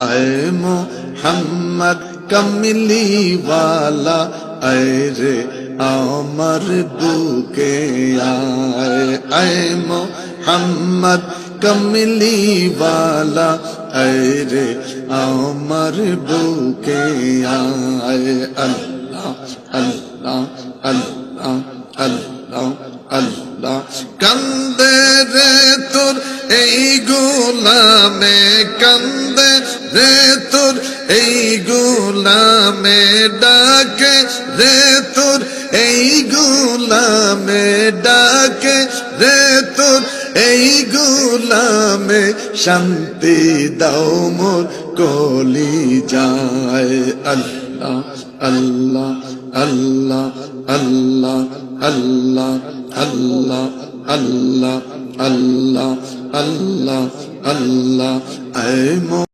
اے মোহাম্মদ کملی والا اے رے عمر بوکے آئے اے মোহাম্মদ کملی والا اے رے عمر بوکے آئے اللہ اللہ اللہ اللہ اللہ کندے رے تر ای گولہ میں کندے রে তোর এই গোলামে ডাকে রে তোর এই গোলামে ডাকে রে তোর এই গোলামে শান্তি দাও মোর কলি যায় আল্লাহ আল্লাহ আল্লাহ আল্লাহ আল্লাহ আল্লাহ আল্লাহ আল্লাহ আল্লাহ আল্লাহ